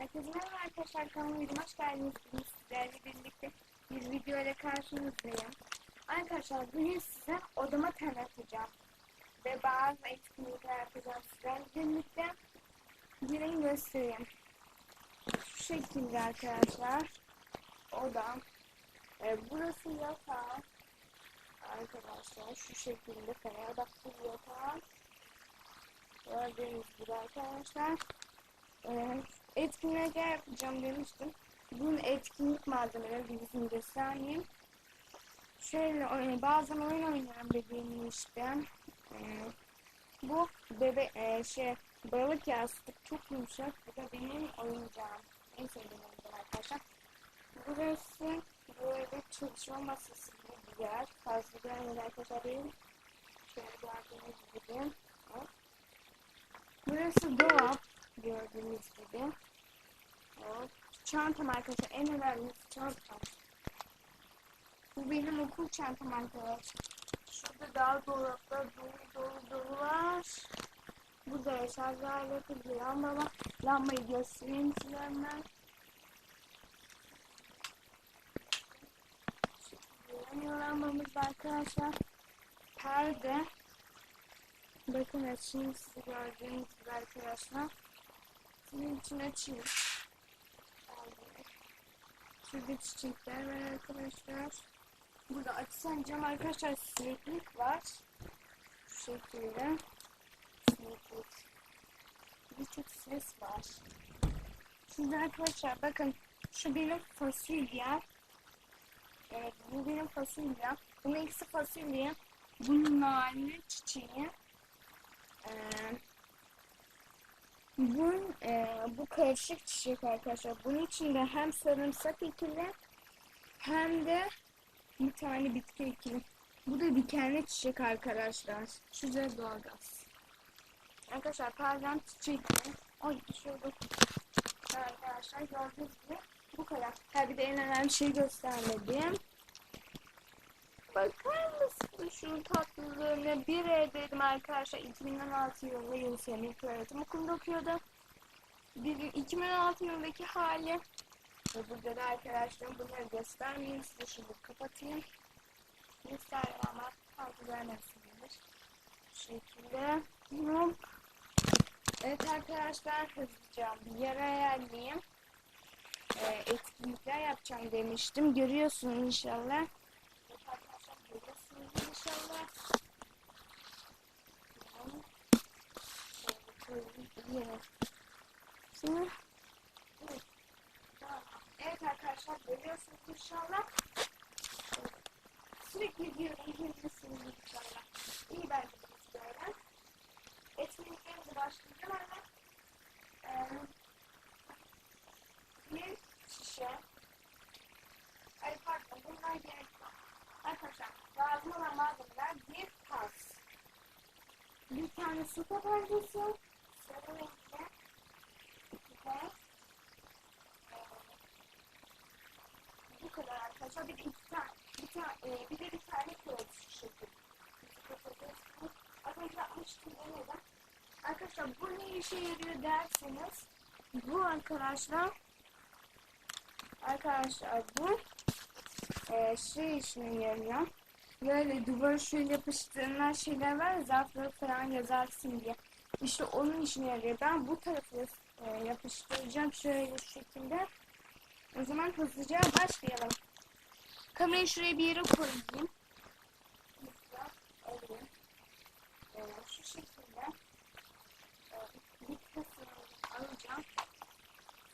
Herkese merhaba arkadaşlar kanalıma hoş geldiniz. Bugün sizlerle birlikte bir video ile karşınızdayım. Arkadaşlar bugün size odama tanıtacağım. Ve bazı etkinlikler yapacağım sizlerle birlikte. Gelin göstereyim. Şu şekilde arkadaşlar. Odam. Ee, burası yatağı. Arkadaşlar şu şekilde Fenerbahçe yatağı. Gördüğünüz gibi arkadaşlar. Ee, etkinlikler yapacağım demiştim. Bunun etkinlik malzemeleri bizim göstereyim. Şöyle e, bazen oyun oynayan bebeğim işte. Ee, bu bebe e, şey balık yastık çok yumuşak. Bu da benim oyuncağım. En sevdiğim oyuncağım arkadaşlar. Burası böyle çalışma masası gibi bir yer. Fazla görmedi arkadaşlar benim. Şöyle gördüğünüz gibi. Burası dolap gördüğünüz gibi. Hop. Çantam arkadaşlar en önemlisi çantam. Bu benim okul çantam arkadaşlar. Şurada daha dolaplar dolu dolu dolu var. Burada şarj aleti bir lamba var. Lambayı göstereyim size hemen. Yanıyor lambamız da arkadaşlar. Perde. Bakın açayım sizi gördüğünüz gibi arkadaşlar. Sizin için açayım. Şurada çiçekler var arkadaşlar. Burada açsan cam arkadaşlar sineklik var. Şu şekilde. Sineklik. Birçok ses var. Şurada arkadaşlar bakın şu benim fasulyem. Evet bu benim fasulyem. Bunun ikisi fasulye. Bunun nane çiçeği. Ee, bu, e, bu karışık çiçek arkadaşlar. Bunun içinde hem sarımsak ekili hem de bir tane bitki ekili. Bu da dikenli çiçek arkadaşlar. Şu da doğalgaz. Arkadaşlar pardon çiçekli. Ay düşüyordu. Arkadaşlar gördüğünüz gibi bu kadar. Ha bir de en önemli şeyi göstermedim. Bakar mısın şu tatlılığına bir evdeydim arkadaşlar 2016 yılında Yunus'un ilk öğretim okulunda okuyordu. Bir, 2016 yılındaki hali ve burada da arkadaşlarım bunları göstermeyeyim size şimdi kapatayım. Göstereyim ama fazla vermezsiniz. Bu şekilde. Hop. Evet arkadaşlar hızlıca bir yer ayarlayayım. Ee, etkinlikler yapacağım demiştim. Görüyorsunuz inşallah. Şimdi evet. Arkadaşlar görüyorsunuz inşallah. Sürekli diyorum görüyorsunuz inşallah. İyi bence bu böyle. Etkinliklerimize başlayacağım hemen. Ee, bir şişe. Ay pardon bunlar gerek yok. Arkadaşlar lazım olan malzemeler bir tas. Bir tane su tabancası. Sarı renkli. Ve e, bu kadar arkadaşlar. Bir de iki tane. Bir, tane, e, bir de bir tane kağıt şişesi. Az önce yapmıştım neden? Arkadaşlar bu ne işe yarıyor derseniz bu arkadaşlar arkadaşlar bu e, şey işine yarıyor. Böyle duvar şöyle yapıştırılan şeyler var ya zarfları falan yazarsın diye. İşte onun işine yarıyor. Ben bu tarafı e, yapıştıracağım şöyle şu şekilde. O zaman hızlıca başlayalım. Kamerayı şuraya bir yere koyayım. Şu şekilde bir kısmını alacağım.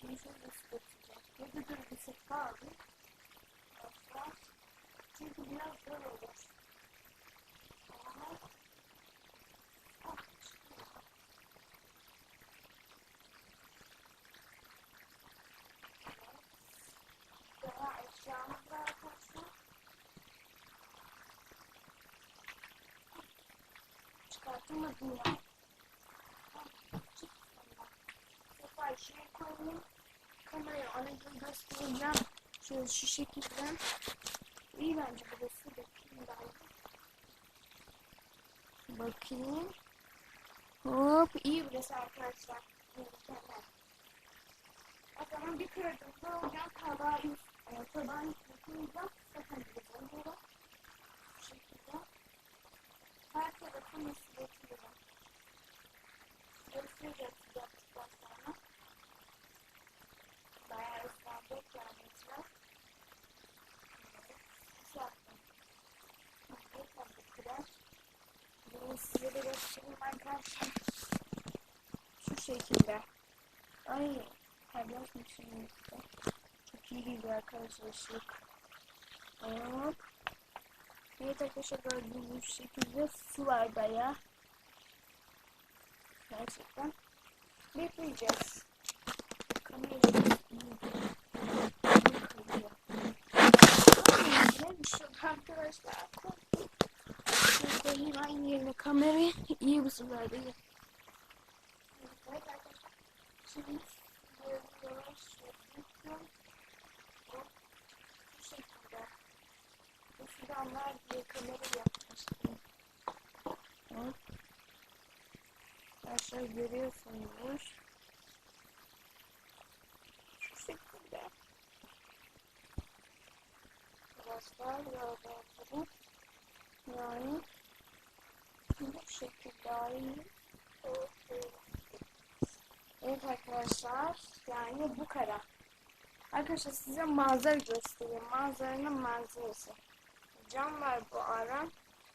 Şimdi şöyle ıslatacağım. Burada da bir sefer aldım. Arkadaşlar. Çünkü biraz zor olur. Ama Ah. Evet. Daha eşyamız var arkadaşlar. Çıkartamadım ya. Sefer şuraya koyayım. Kamerayı ona göstereceğim. Şöyle şu şekilde. İyi bence burası. Bakayım ben. Bakayım. Hop iyi burası arkadaşlar. Mükemmel. Cam bir kırdığımda o cam tabağı e, tabağın üstünde sakınca oluyor. Bu şekilde. Her tarafı nasıl getiriyorum. Göstereceğim size yaptıktan sonra. Bayağı ıslandık yani içler. Nasıl yaptım? Nasıl yaptım? Kırar. Bunu size de göstereyim arkadaşlar. Şu şekilde. Ay paylaşmışım işte. Çok iyi gidiyor arkadaşlar ışık. Hop. Evet arkadaşlar gördüğünüz şekilde su var baya. Gerçekten. Bekleyeceğiz. Kamerayı şey arkadaşlar. Koyayım aynı yerine kamerayı. İyi bu sefer de iyi. Evet arkadaşlar. Şimdi böyle yavaş yapıyorum. Hop. Bu şekilde. Bu fidanlar diye kamera yapmıştım. Hop. Arkadaşlar görüyorsunuz. Şu şekilde. Arkadaşlar gördüğünüz gibi. Yani şekilde aynı. Evet arkadaşlar yani bu kadar. Arkadaşlar size manzara göstereyim. Manzaranın manzarası. Cam var bu ara.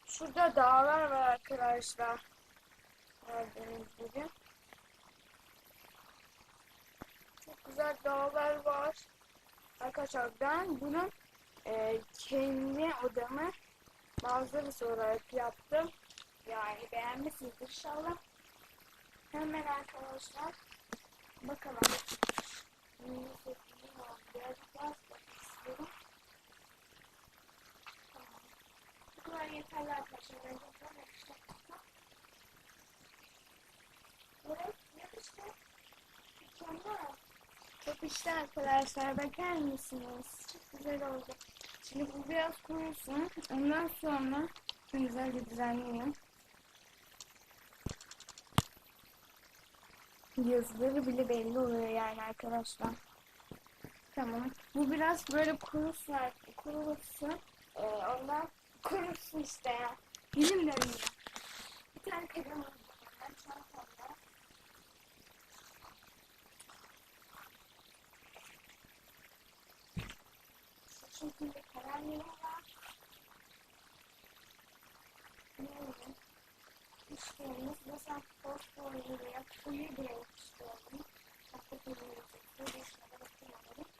Şurada dağlar var arkadaşlar. Gördüğünüz gibi. Çok güzel dağlar var. Arkadaşlar ben bunun e, kendi odamı manzarası olarak yaptım. Yani beğenmişsiniz inşallah. Hemen arkadaşlar bakalım. Birazcık. Bu kadar yeterli arkadaşlar. Ben yapıştım. Evet, yapıştı. Mükemmel. İşte arkadaşlar. Bakar mısınız? Çok güzel oldu. Şimdi bu biraz kurusun. Ondan sonra güzelce düzenleyeyim. Yazıları bile belli oluyor yani arkadaşlar. Tamam. Bu biraz böyle kurusun artık. Kurusun. Ee, ondan kurusun işte ya. Dilim dönüyor. Bir tane kalem alacağım. Ben çantamda. Şu şekilde kalemlerim var. Neydi? İşlerimiz mesela fosforları ya suyu bile istiyorum. Hatta suyu su dışına da bakıyorum.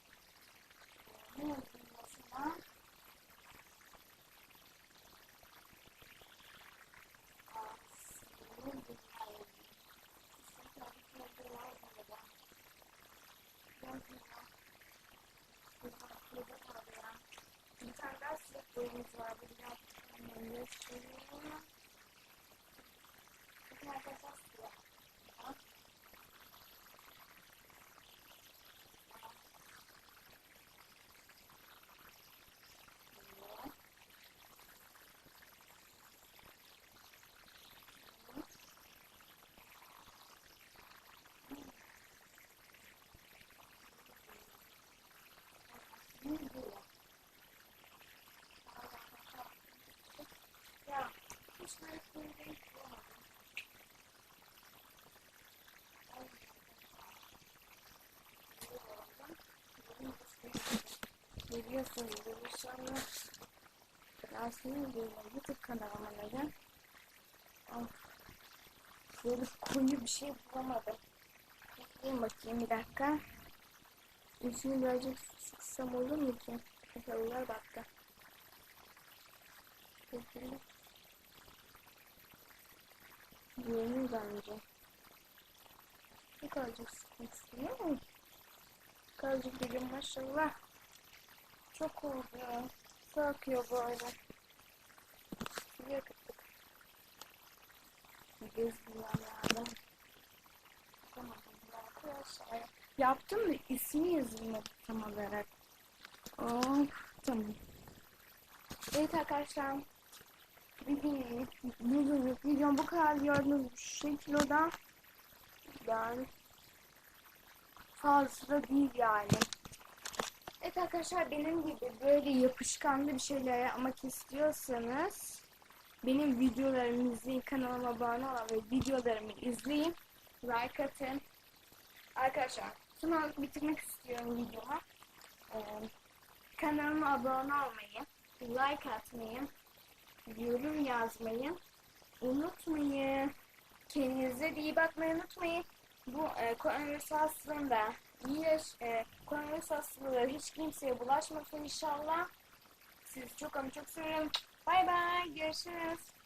Ne yazayım mesela? Aslında güzel. Çünkü artık ne var burada? Yazmıyor. Bir tane kalıyor. Bir tane daha sıcak boyumuz var. Bir daha hemen göstereyim. Bir tane daha sıcak. Bak. Evet. Ya, Geliyorsunuz inşallah. Aslında diyorum tip kanalıma neden? Of. Böyle koyu bir şey bulamadım. Bakayım bakayım bir dakika. Üstünü birazcık sıksam olur mu ki? Kafalılar baktı. Peki. Yeni bence. Ne kadarcık sıkmak istiyor mu? Kadarcık dedim maşallah. Çok oldu. Su akıyor böyle. Bir yakıttık. Göz bulamadım. Tamam arkadaşlar. Yaptım da ismi yazılmadı tam olarak. Of tamam. Evet arkadaşlar. Bugünlük videom bu kadar gördüğünüz şekilde yani fazla değil yani. Evet arkadaşlar benim gibi böyle yapışkanlı bir şeyler yapmak istiyorsanız benim videolarımı izleyin, kanalıma abone olun ve videolarımı izleyin. Like atın. Arkadaşlar şunu bitirmek istiyorum videomu. Ee, kanalıma abone olmayı, like atmayı, yorum yazmayı unutmayın. Kendinize iyi bakmayı unutmayın. Bu e, koronavirüs hastalığında iyi yaş- e, koronavirüs hastalığı hiç kimseye bulaşmasın inşallah. Sizi çok ama çok seviyorum. Bay bay. Görüşürüz.